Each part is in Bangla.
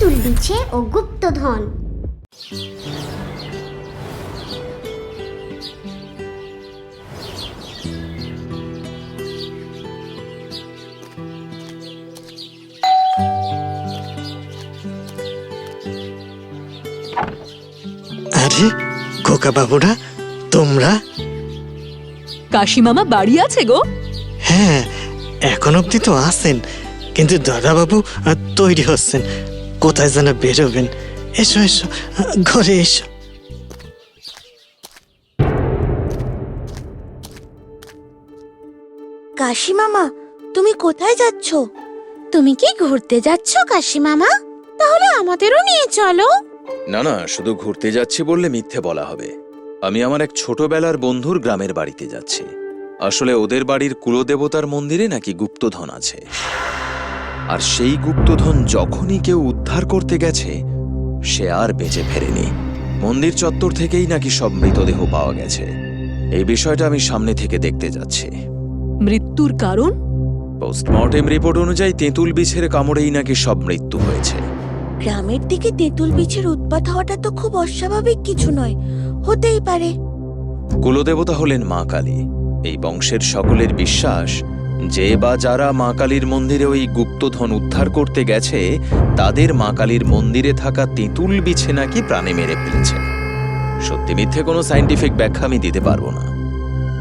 তেঁতুল বিছে ও গুপ্তধন। আরে খোকা বাবুরা তোমরা? কাশি মামা বাড়ি আছে গো? হ্যাঁ এখন অবধি তো আসেন কিন্তু দাদাবাবু তৈরি হচ্ছেন। কোথায় যেন বেরোবেন। এসো এসো ঘরে এসো। কাশি মামা তুমি কোথায় যাচ্ছ? তুমি কি ঘুরতে যাচ্ছ কাশি মামা? তাহলে আমাদেরও নিয়ে চলো। না না শুধু ঘুরতে যাচ্ছি বললে মিথ্যে বলা হবে। আমি আমার এক ছোটবেলার বন্ধুর গ্রামের বাড়িতে যাচ্ছি। আসলে ওদের বাড়ির কুলদেবতার মন্দিরে নাকি গুপ্তধন আছে। আর সেই গুপ্তধন যখনই কেউ উদ্ধার করতে গেছে সে আর বেঁচে ফেরেনি। মন্দির চত্বর থেকেই নাকি সব মৃতদেহ পাওয়া গেছে। এই বিষয়টা আমি সামনে থেকে দেখতে যাচ্ছি। মৃত্যুর কারণ? পোস্টমর্টেম রিপোর্ট অনুযায়ী তেঁতুল বিছের কামড়েই নাকি সব মৃত্যু হয়েছে। গ্রামের দিকে তেঁতুল বিছের উৎপাত হওয়াটা তো খুব অস্বাভাবিক কিছু নয় হতেই পারে। কুলদেবতা হলেন মা কালী। এই বংশের সকলের বিশ্বাস যে বা যারা মা কালীর মন্দিরে ওই গুপ্তধন উদ্ধার করতে গেছে, তাদের মা কালীর মন্দিরে থাকা তেঁতুল বিছে নাকি প্রাণে মেরে ফেলেছে? সত্যি মিথ্যে কোনো সাইন্টিফিক ব্যাখ্যা আমি দিতে পারব না।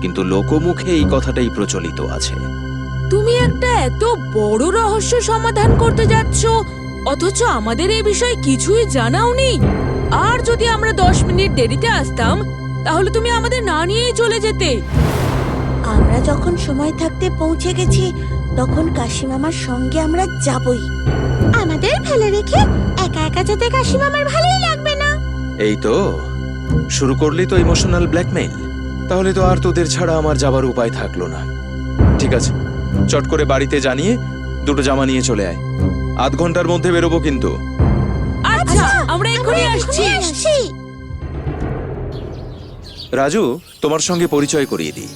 কিন্তু লোকমুখে এই কথাটাই প্রচলিত আছে। তুমি একটা এত বড় রহস্য সমাধান করতে যাচ্ছ, অথচ আমাদের এই বিষয়ে কিছুই জানাও নেই আর যদি আমরা দশ মিনিট দেরিতে আসতাম, তাহলে তুমি আমাদের না নিয়েই চলে যেতে। আমরা যখন সময় থাকতে পৌঁছে গেছি তখন কাশি মামার সঙ্গে আমরা যাবই। আমাদের ফেলে রেখে একা একা যেতে কাশি মামার ভালোই লাগবে না। এই তো শুরু করলি তো ইমোশনাল ব্ল্যাকমেইল তাহলে তো আর তোদের ছাড়া আমার যাবার উপায় থাকল না। ঠিক আছে চট করে বাড়িতে জানিয়ে দুটো জামা নিয়ে চলে আয়। আধ ঘণ্টার মধ্যে বেরোবো কিন্তু। আচ্ছা আমরা এক্ষুনি আসছি। আসছি। রাজু তোমার সঙ্গে পরিচয় করিয়ে দিই।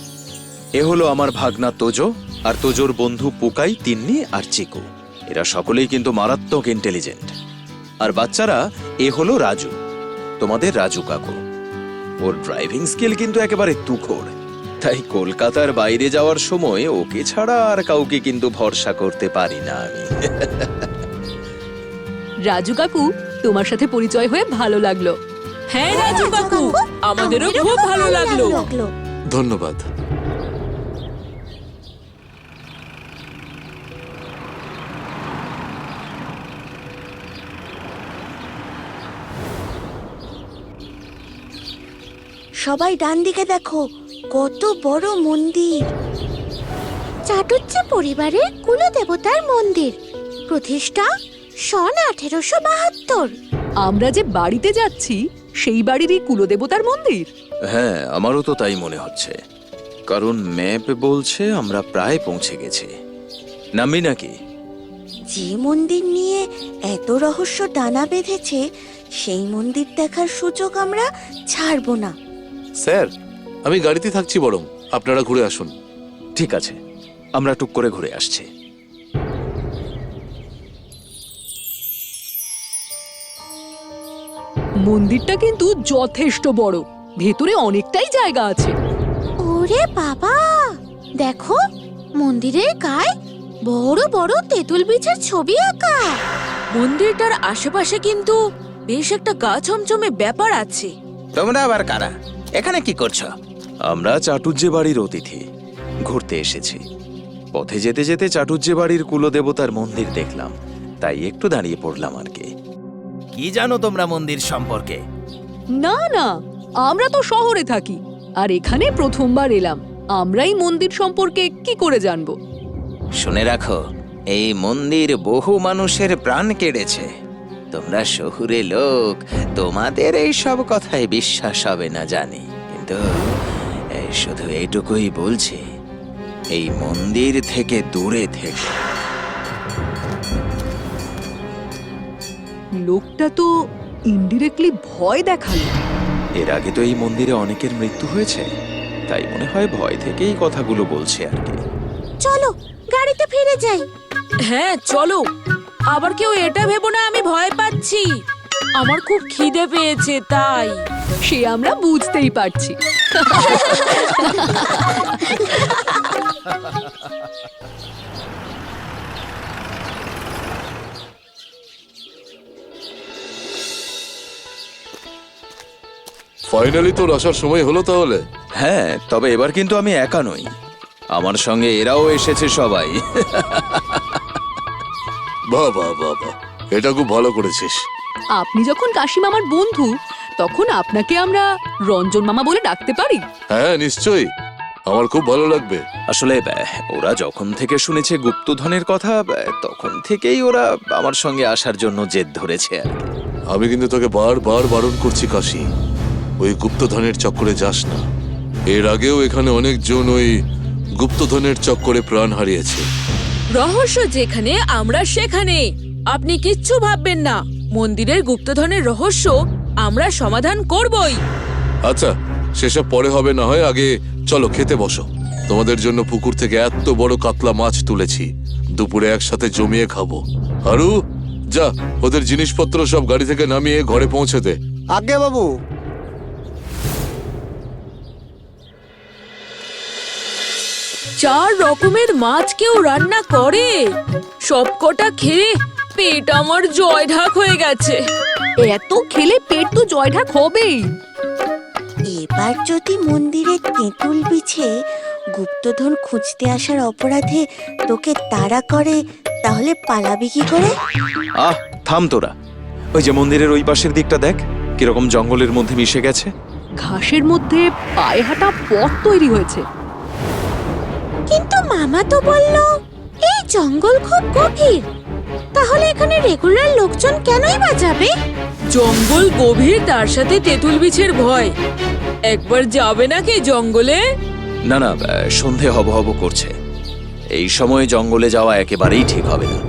এ হলো আমার ভাগনা তোজো আর তোজোর বন্ধু পুকাই তিন্নি আর চিকু। এরা সকলেই কিন্তু মারাত্মক ইন্টেলিজেন্ট আর বাচ্চারা এ হলো রাজু। তোমাদের রাজু কাকু। ওর ড্রাইভিং স্কিল কিন্তু একেবারে তুখোর তাই কলকাতার বাইরে যাওয়ার সময় ওকে ছাড়া আর কাউকে কিন্তু ভরসা করতে পারি না আমি। রাজু কাকু তোমার সাথে পরিচয় হয়ে ভালো লাগল। হ্যাঁ রাজু কাকু আমাদেরও খুব ভালো লাগল। ধন্যবাদ। সবাই ডান দিকে দেখো কত বড় মন্দির। চাটুজ্জে পরিবারের কুলদেবতার মন্দির প্রতিষ্ঠা সন আঠেরোশো বাহাত্তর। আমরা যে বাড়িতে যাচ্ছি সেই বাড়িরই কুলদেবতার মন্দির। হ্যাঁ আমারও তো তাই মনে হচ্ছে। কারণ ম্যাপ বলছে আমরা প্রায় পৌঁছে গেছি। নামবি নাকি? যে মন্দির নিয়ে এত রহস্য টানা বেঁধেছে সেই মন্দির দেখার সুযোগ আমরা ছাড়বো না। স্যার। আমি গাড়িতে থাকছি বরং আপনারা ঘুরে আসুন। ঠিক আছে আমরা টুক করে ঘুরে আসছি। মন্দিরটা কিন্তু যথেষ্ট বড় ভেতরে অনেকটাই জায়গা আছে। ওরে বাবা! দেখো মন্দিরের গায়ে বড় বড় তেঁতুল বীজের ছবি আঁকা। মন্দিরটার আশেপাশে কিন্তু বেশ একটা গা ছমছমে ব্যাপার আছে। তোমরা আবার কারা? এখানে কি করছ? আমরা চাটুজ্জে বাড়ির অতিথি ঘুরতে এসেছি। পথে যেতে যেতে চাটুজ্জে বাড়ির কুলদেবতার মন্দির দেখলাম তাই একটু দাঁড়িয়ে পড়লাম আর কি। কি জানো তোমরা মন্দির সম্পর্কে? না না আমরা তো শহরে থাকি আর এখানে প্রথমবার এলাম। আমরাই মন্দির সম্পর্কে কি করে জানব? শুনে রাখো এই মন্দির বহু মানুষের প্রাণ কেড়েছে। তোমরা শহুরে লোক তোমাদের এই সব কথায় বিশ্বাস হবে না জানি। কিন্তু শুধু এইটুকুই বলছি এই মন্দির থেকে দূরে থেকে। লোকটা তো ইনডিরেক্টলি ভয় দেখাল। এর আগে তো এই মন্দিরে অনেকের মৃত্যু হয়েছে তাই মনে হয় ভয় থেকেই কথাগুলো বলছে আর কি। চলো গাড়িতে ফিরে যাই। হ্যাঁ চলো। আবার কেউ এটা ভেবো না আমি ভয় পাচ্ছি। আমার খুব খিদে পেয়েছে তাই। সে আমরা বুঝতেই পারছি। ফাইনালি তোর আসার সময় হলো তাহলে। হ্যাঁ তবে এবার কিন্তু আমি একা নই। আমার সঙ্গে এরাও এসেছে সবাই। বাহ বাহ বাহ বাহ। এটা খুব ভালো করেছিস। আপনি যখন কাশিম আমার বন্ধু তখন আপনাকে আমরা রঞ্জন মামা বলে ডাকতে পারি। হ্যাঁ নিশ্চয়ই। আমার খুব ভালো লাগবে। আসলে ওরা যখন থেকে শুনেছে গুপ্তধনের কথা তখন থেকেই ওরা আমার সঙ্গে আসার জন্য জেদ ধরেছে আর আমি কিন্তু তোকে বারবার বারণ করছি কাশি। ওই গুপ্তধনের চক্করে যাস না। এর আগেও এখানে অনেকজন ওই গুপ্তধনের চক্করে প্রাণ হারিয়েছে। রহস্য যেখানে আমরা সেখানে। আপনি কিচ্ছু ভাববেন না। মন্দিরের গুপ্তধনের রহস্য আমরা সমাধান করবই। আচ্ছা সেসব পরে হবে না হয় আগে চলো খেতে বসো। তোমাদের জন্য পুকুর থেকে এত বড় কাতলা মাছ তুলেছি। দুপুরে একসাথে জমিয়ে খাব। আরু যা ওদের জিনিসপত্র সব গাড়ি থেকে নামিয়ে ঘরে পৌঁছে দে। আজ্ঞে বাবু চার রকমের মাছ কেউ রান্না করে। সবকটা খেয়ে পেট আমার জয় ঢাক হয়ে গেছে। এত খেলে পেট তো জয়ঢাক হবেই। এবার যদি মন্দিরে তেঁতুল বিছে গুপ্তধন খুঁজতে আসার অপরাধে তোকে তাড়া করে তাহলে পালাবি কি করে? আহ থাম তোরা। ওই যে মন্দিরের ওই পাশের দিকটা দেখ কীরকম জঙ্গলের মধ্যে মিশে গেছে। ঘাসের মধ্যে পায়ে হাঁটা পথ তৈরি হয়েছে। কিন্তু মামা তো বলল এই জঙ্গল খুব গভীর। তাহলে এখানে রেগুলার লোকজন কেনই বা যাবে? জঙ্গল গভীর তার সাথে তেঁতুল বিছের ভয়। একবার যাবে নাকি জঙ্গলে? না না সন্ধে হব হব করছে। এই সময় জঙ্গলে যাওয়া একেবারেই ঠিক হবে না।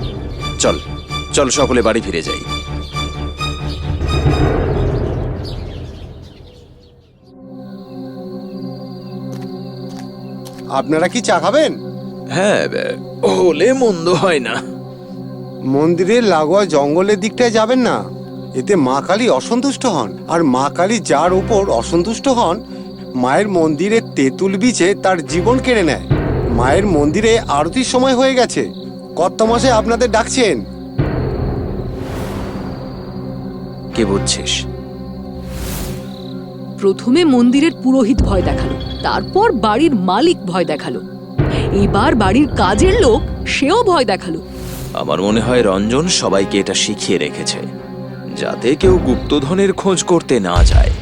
চল চল সকলে বাড়ি ফিরে যাই। আপনারা কি চা খাবেন? হ্যাঁ হলে মন্দ হয় না। মন্দিরের লাগোয়া জঙ্গলের দিকটায় যাবেন না। এতে মা কালী অসন্তুষ্ট হন আর মা কালী যার উপর অসন্তুষ্ট হন মায়ের মন্দিরে তেঁতুল বিচে তার জীবন কেড়ে নেয়। মায়ের মন্দিরে আরতির সময় হয়ে গেছে। কত মাসে আপনাদের ডাকছেন। কে বুঝছিস প্রথমে মন্দিরের পুরোহিত ভয় দেখাল তারপর বাড়ির মালিক ভয় দেখাল। এবার বাড়ির কাজের লোক সেও ভয় দেখাল। আমার মনে হয় রঞ্জন সবাইকে এটা শিখিয়ে রেখেছে যাতে কেউ গুপ্তধনের খোঁজ করতে না যায়।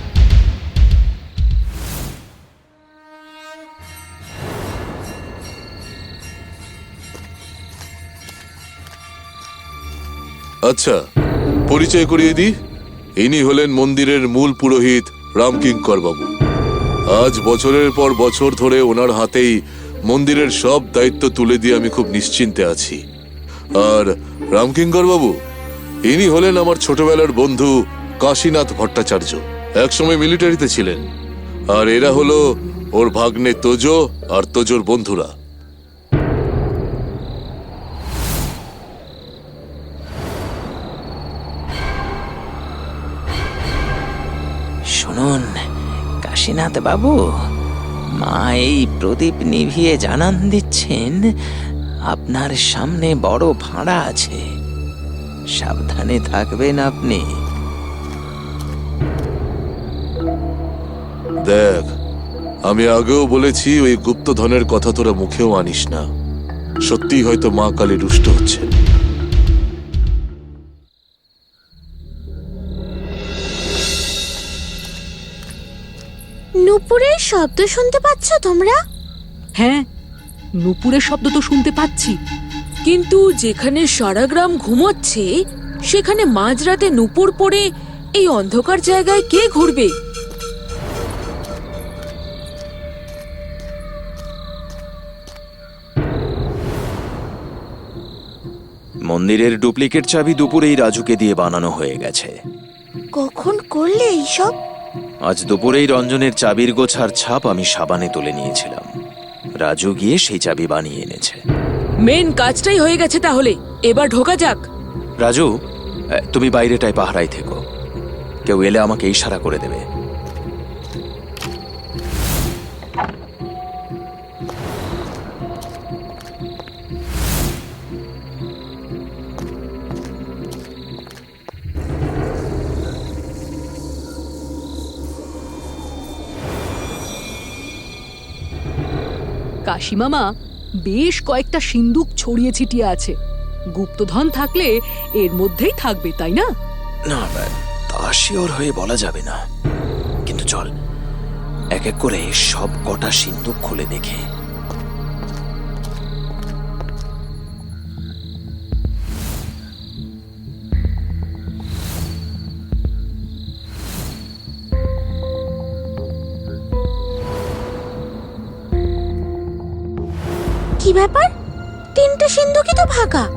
আচ্ছা পরিচয় করিয়ে দিই? ইনি হলেন মন্দিরের মূল পুরোহিত রামকিঙ্কর বাবু, আজ বছরের পর বছর ধরে ওনার হাতেই মন্দিরের সব দায়িত্ব তুলে দিয়ে আমি খুব নিশ্চিন্তে আছি। আর রামকিঙ্কর বাবু, ইনি হলেন আমার ছোটবেলার বন্ধু কাশীনাথ ভট্টাচার্য। একসময় মিলিটারিতে ছিলেন, আর এরা হলো ওর ভাগ্নে তোজো আর তোজোর বন্ধুরা। কাশীনাথ বাবু, মা এই প্রদীপ নিভিয়ে জানান দিচ্ছেন, আপনার সামনে বড় ভাড়া আছে। সাবধানে থাকবেন আপনি। দেখ, আমি আগেও বলেছি ওই গুপ্তধনের কথা তোরা মুখেও আনিস না। সত্যি হয়তো মা কালী রুষ্ট হচ্ছে নুপুরের শব্দ শুনতে পাচ্ছ তোমরা? হ্যাঁ নুপুরের শব্দ তো শুনতে পাচ্ছি। কিন্তু যেখানে সারা গ্রাম ঘুমোচ্ছে সেখানে মাঝরাতে নুপুর পড়ে এই অন্ধকার জায়গায় কে ঘুরবে? মন্দিরের ডুপ্লিকেট চাবি দুপুরেই রাজুকে দিয়ে বানানো হয়ে গেছে। কখন করলে এইসব? আজ দুপুরেই রঞ্জনের চাবির গোছার ছাপ আমি সাবানে তুলে নিয়েছিলাম। রাজু গিয়ে সেই চাবি বানিয়ে এনেছে। মেন কাজটাই হয়ে গেছে তাহলে। এবার ঢোকা যাক। রাজু তুমি বাইরেটায় পাহারায় থেকো। কেউ এলে আমাকে ইশারা করে দেবে। কাশিমামা বেশ কয়েকটা সিন্দুক ছড়িয়ে ছিটিয়ে আছে। গুপ্তধন থাকলে এর মধ্যেই থাকবে, তাই না? না তা শিওর হয়ে বলা যাবে না। কিন্তু চল, এক এক করে সব কটা সিন্ধুক খুলে দেখে। কি ব্যাপার? তিনটে সিন্ধুকই তো ফাঁকা।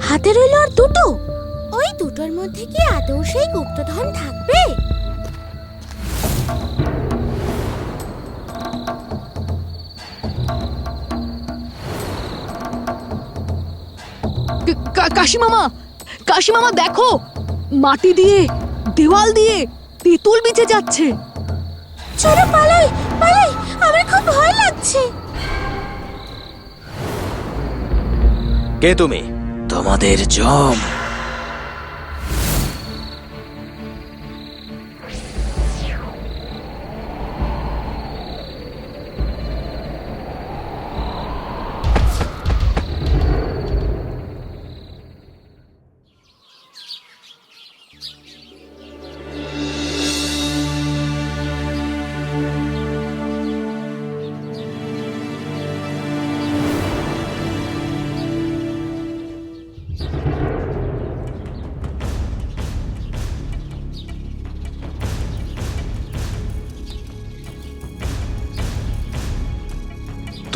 হাতে রইল আর দুটো। ওই দুটোর মধ্যে কি আদৌ সেই গুপ্তধন থাকবে? কা- কা- কাশিমামা কাশিমামা দেখো। মাটি দিয়ে দেওয়াল দিয়ে তেঁতুল বিছে যাচ্ছে। চলো পালাই পালাই আমার খুব ভয় লাগছে। কে তুমি? তোমাদের জম।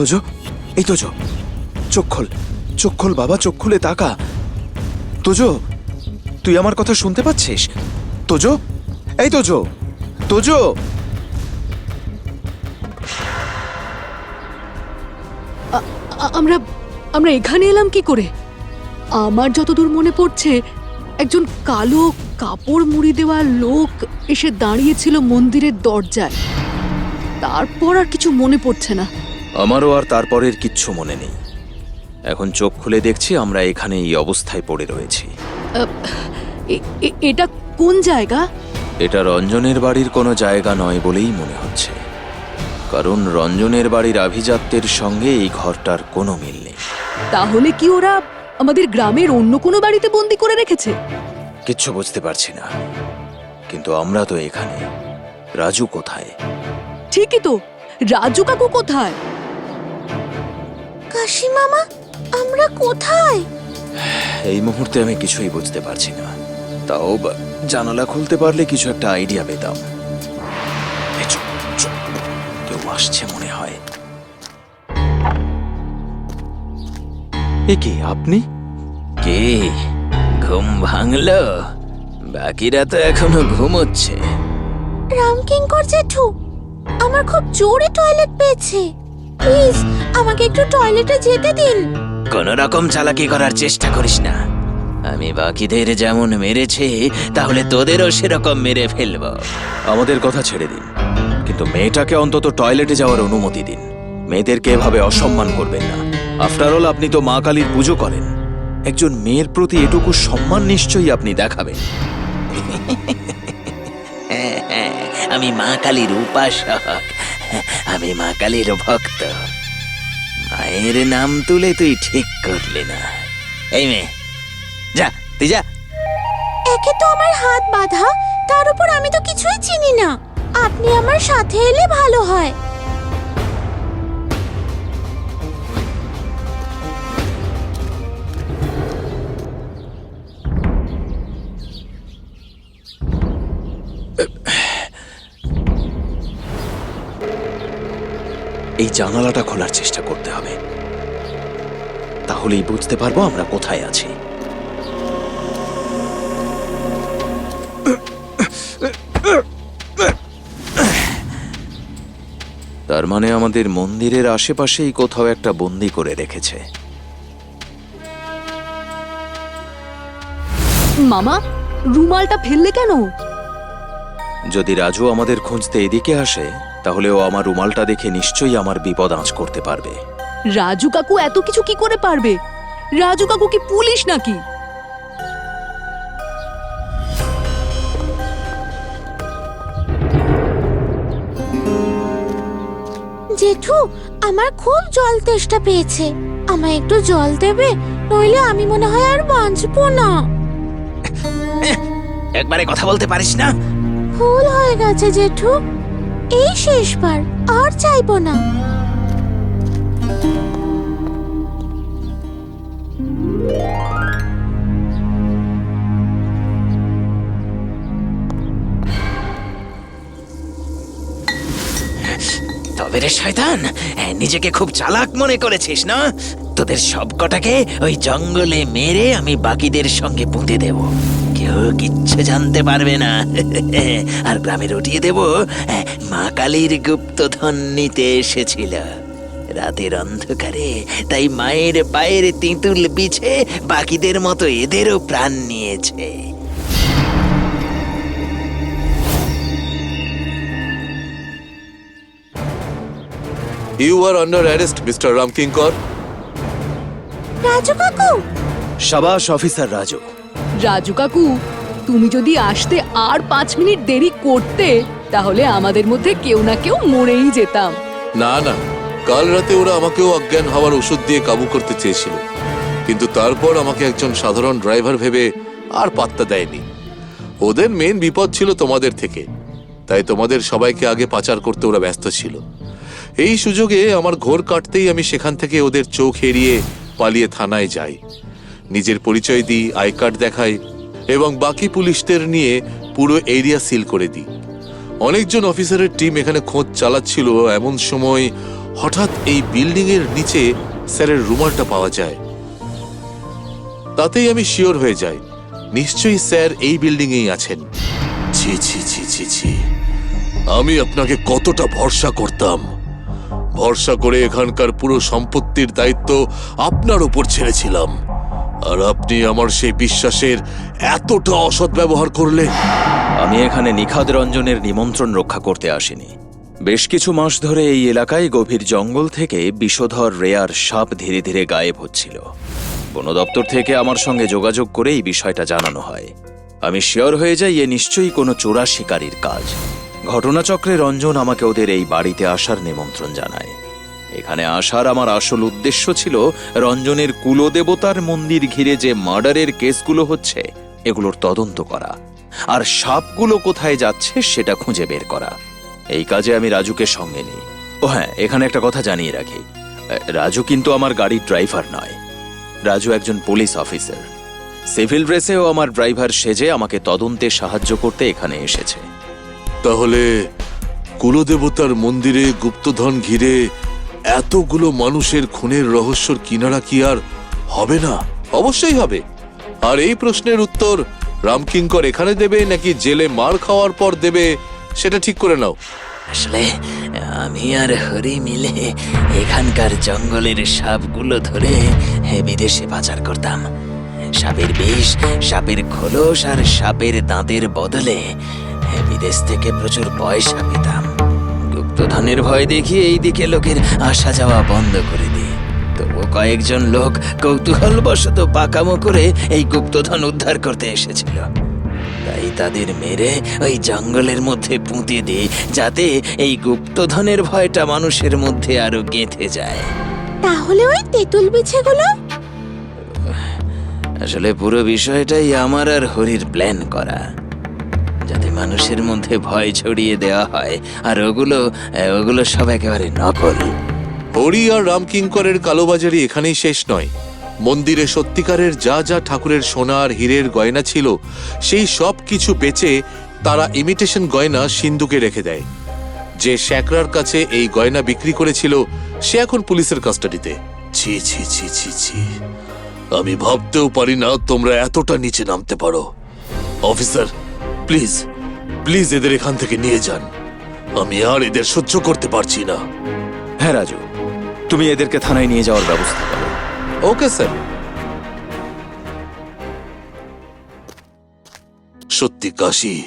তোজো, এই তোজো, চোখ খোল চোখ খোল বাবা, চোখ খুলে তাকা। তোজো, তুই আমার কথা শুনতে পাচ্ছিস? তোজো, এই তোজো তোজো। আমরা আমরা এখানে এলাম কি করে? আমার যতদূর মনে পড়ছে, একজন কালো কাপড় মুড়ি দেওয়া লোক এসে দাঁড়িয়েছিল মন্দিরের দরজায়। তারপর আর কিছু মনে পড়ছে না। আমারও আর তারপরের কিচ্ছু মনে নেই। এখন চোখ খুলে দেখছি আমরা এখানে এই অবস্থায় পড়ে রয়েছি। এটা কোন জায়গা? এটা রঞ্জনের বাড়ির কোনো জায়গা নয় বলেই মনে হচ্ছে। কারণ রঞ্জনের বাড়ির আভিজাত্যের সঙ্গে এই ঘরটার কোনো মিল নেই। তাহলে কি ওরা আমাদের গ্রামের অন্য কোনো বাড়িতে বন্দি করে রেখেছে? কিচ্ছু বুঝতে পারছি না। কিন্তু আমরা তো এখানে। রাজু কোথায়? ঠিকই তো। রাজু কাকু কোথায়? কাশি মামা আমরা কোথায়? এই মুহূর্তে আমি কিছুই বুঝতে পারছি না। তাও জানালা খুলতে পারলে কিছু একটা আইডিয়া পেতাম। কেউ আসছে মনে হয়। এ কি আপনি? কে? ঘুম ভাঙলো? বাকিরা তো এখনও ঘুমোচ্ছে। রামকিঙ্কর জেঠু আমার খুব জোরে টয়লেট পেয়েছে। প্লিজ আমাকে একটু টয়লেটে যেতে দিন। কোন রকম চালাকি করার চেষ্টা করিস না। আমি বাকিদের যেমন মেরেছে তাহলে তোদেরও সেরকম মেরে ফেলব। আমাদের কথা ছেড়ে দিন। কিন্তু মেয়েটাকে অন্তত টয়লেটে যাওয়ার অনুমতি দিন। মেয়েদেরকে এভাবে অসম্মান করবেন না। আফটার অল আপনি তো মা কালীর পুজো করেন। একজন মেয়ের প্রতি এটুকু সম্মান নিশ্চয়ই আপনি দেখাবেন। আমি মা কালীর উপাসক। আমি মা কালীর ভক্ত। মায়ের নাম তুলে তুই ঠিক করলি না। এই মেয়ে, যা, তুই যা। একে তো আমার হাত বাঁধা, তার উপর আমি তো কিছুই চিনি না। আপনি আমার সাথে এলে ভালো হয়। এই জানালাটা খোলার চেষ্টা করতে হবে। তাহলেই বুঝতে পারব আমরা কোথায় আছি। তার মানে আমাদের মন্দিরের আশেপাশেই কোথাও একটা বন্দি করে রেখেছে। মামা রুমালটা ফেললে কেন? যদি রাজু আমাদের খুঁজতে এদিকে আসে তাহলে ও আমার রুমালটা দেখে নিশ্চয়ই আমার বিপদ আঁচ করতে পারবে। রাজু কাকু এত কিছু কি করে পারবে? রাজু কাকু কি পুলিশ নাকি? জেঠু আমার খুব জল তেষ্টা পেয়েছে। আমায় একটু জল দেবে নইলে আমি মনে হয় আর বাঁচবো না। একবারে কথা বলতে পারিস না? ভুল হয়ে গেছে জেঠু। এই শেষবার আর চাইব না। তবে রে শয়তান নিজেকে খুব চালাক মনে করেছিস, না? তোদের সব কটাকে ওই জঙ্গলে মেরে আমি বাকিদের সঙ্গে পুঁতে দেব। কেউ কিচ্ছু জানতে পারবে না। আর গ্রামে রটিয়ে দেব মা কালীর গুপ্তধন নিতে এসেছিল। রাতের অন্ধকারে তাই মায়ের পায়ের তিঁতুল বিছে বাকিদের মতো এদেরও প্রাণ নিয়েছে। You are under arrest mister Ramkinkar Raju কাকু! সাবাস অফিসার রাজু। রাজু কাকু তুমি যদি আসতে আর পাঁচ মিনিট দেরি করতে তাহলে আমাদের মধ্যে কেউ না কেউ মরেই যেতাম। না না। কাল রাতে ওরা আমাকেও অজ্ঞান হওয়ার ওষুধ দিয়ে কাবু করতে চেয়েছিল। কিন্তু তারপর আমাকে একজন সাধারণ ড্রাইভার ভেবে আর পাত্তা দেয়নি। ওদের মেন বিপদ ছিল তোমাদের থেকে। তাই তোমাদের সবাইকে আগে পাচার করতে ওরা ব্যস্ত ছিল। এই সুযোগে আমার ঘোর কাটতেই আমি সেখান থেকে ওদের চোখ এড়িয়ে পালিয়ে থানায় যাই। নিজের পরিচয় দিই, আই কার্ড দেখাই এবং বাকি পুলিশদের নিয়ে পুরো এরিয়া সিল করে দিই। অনেকজন অফিসারের টিম এখানে খোঁজ চালাচ্ছিল। এমন সময় হঠাৎ এই বিল্ডিং এর নিচে স্যারের রুমালটা পাওয়া যায়। তাতেই আমি শিওর হয়ে যাই। নিশ্চয়ই স্যার এই বিল্ডিং এই আছেন আমি আপনাকে কতটা ভরসা করতাম। ভরসা করে এখানকার পুরো সম্পত্তির দায়িত্ব আপনার উপর ছেড়েছিলাম। আর আপনি আমার সেই বিশ্বাসের এতটা অসৎ ব্যবহার করলে আমি এখানে নিখাদ রঞ্জনের নিমন্ত্রণ রক্ষা করতে আসিনি। বেশ কিছু মাস ধরে এই এলাকায় গভীর জঙ্গল থেকে বিষধর রেয়ার সাপ ধীরে ধীরে গায়েব হচ্ছিল। বন দপ্তর থেকে আমার সঙ্গে যোগাযোগ করে এই বিষয়টা জানানো হয়। আমি শিওর হয়ে যাই এ নিশ্চয়ই কোনো চোরা শিকারীর কাজ। ঘটনাচক্রে রঞ্জন আমাকে ওদের এই বাড়িতে আসার নিমন্ত্রণ জানায়। এখানে আসার আমার আসল উদ্দেশ্য ছিল রঞ্জনের কুলদেবতার মন্দির ঘিরে যে মার্ডারের কেসগুলো হচ্ছে, এগুলোর তদন্ত করা। আর সাপগুলো কোথায় যাচ্ছে সেটা খুঁজে বের করা। এই কাজে আমি রাজুকে সঙ্গে নিই। ও হ্যাঁ এখানে একটা কথা জানিয়ে রাখি। রাজু কিন্তু আমার গাড়ির ড্রাইভার নয়। রাজু একজন পুলিশ অফিসার। সিভিল ড্রেসেও আমার ড্রাইভার সেজে আমাকে তদন্তে সাহায্য করতে এখানে এসেছে। তাহলে কুলদেবতার মন্দিরে গুপ্তধন ঘিরে এতগুলো মানুষের খুনের রহস্যর কিনারা কি আর হবে না? অবশ্যই হবে। আর এই প্রশ্নের উত্তর রামকিঙ্কর এখানে দেবে নাকি জেলে মার খাওয়ার পর দেবে, সেটা ঠিক করে নাও। আসলে, আমি আর হরি মিলে এখানকার জঙ্গলের সাপগুলো ধরে বিদেশে পাচার করতাম। সাপের বিষ, সাপের খোলস আর সাপের দাঁতের বদলে বিদেশ থেকে প্রচুর পয়সা পেতাম। গুপ্তধনের ভয় দেখিয়ে এই দিকে লোকের আসা যাওয়া বন্ধ করে দিই তবু কয়েকজন লোক কৌতূহলবশত পাকামো করে এই গুপ্তধন উদ্ধার করতে এসেছিল। তাই তাদের মেরে ওই জঙ্গলের মধ্যে পুঁতে দিই যাতে এই গুপ্তধনের ভয়টা মানুষের মধ্যে আরও গেঁথে যায়। তাহলে ওই তেঁতুল বিছেগুলো? আসলে পুরো বিষয়টাই আমার আর হরির প্ল্যান করা। যাতে মানুষের মধ্যে ভয় ছড়িয়ে দেওয়া হয় আর ওগুলো ওগুলো সব একেবারে নকল। হরি আর রামকিঙ্করের কালোবাজারি এখানেই শেষ নয়। মন্দিরে সত্যিকারের যা যা ঠাকুরের সোনার হীরের গয়না ছিল সেই সব কিছু বেচে তারা ইমিটেশন গয়না সিন্ধুকে রেখে দেয়। যে শ্যাকরার কাছে এই গয়না বিক্রি করেছিল সে এখন পুলিশের কাস্টাডিতে। ছি ছি ছি ছি ছি। আমি ভাবতেও পারি না তোমরা এতটা নিচে নামতে পারো। অফিসার প্লিজ প্লিজ এদের এখান থেকে নিয়ে যান। আমি আর এদের সহ্য করতে পারছি না। হ্যাঁ রাজু। তুমি এদেরকে থানায় নিয়ে যাওয়ার ব্যবস্থা করো। Okay sir. সত্যি কাশি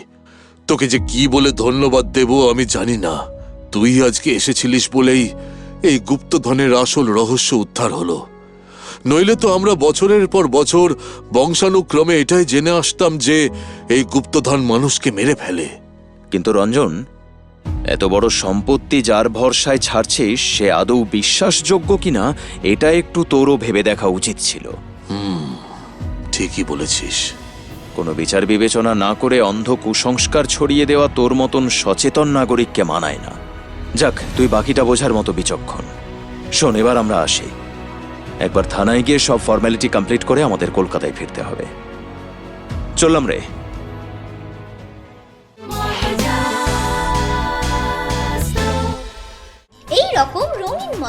তোকে যে কি বলে ধন্যবাদ দেব আমি জানি না। তুই আজকে এসেছিলিস বলেই এই গুপ্তধনের আসল রহস্য উদ্ধার হলো। নইলে তো আমরা বছরের পর বছর বংশানুক্রমে এটাই জেনে আসতাম যে এই গুপ্তধন মানুষকে মেরে ফেলে। কিন্তু রঞ্জন এত বড় সম্পত্তি যার ভরসায় ছাড়ছিস সে আদৌ বিশ্বাসযোগ্য কিনা এটা একটু তোরও ভেবে দেখা উচিত ছিল। ঠিকই বলেছিস। কোনো বিচার বিবেচনা না করে অন্ধ কুসংস্কার ছড়িয়ে দেওয়া তোর মতন সচেতন নাগরিককে মানায় না। যাক তুই বাকিটা বোঝার মতো বিচক্ষণ। শোন এবার আমরা আসি। একবার থানায় গিয়ে সব ফর্মালিটি কমপ্লিট করে আমাদের কলকাতায় ফিরতে হবে। চললাম রে।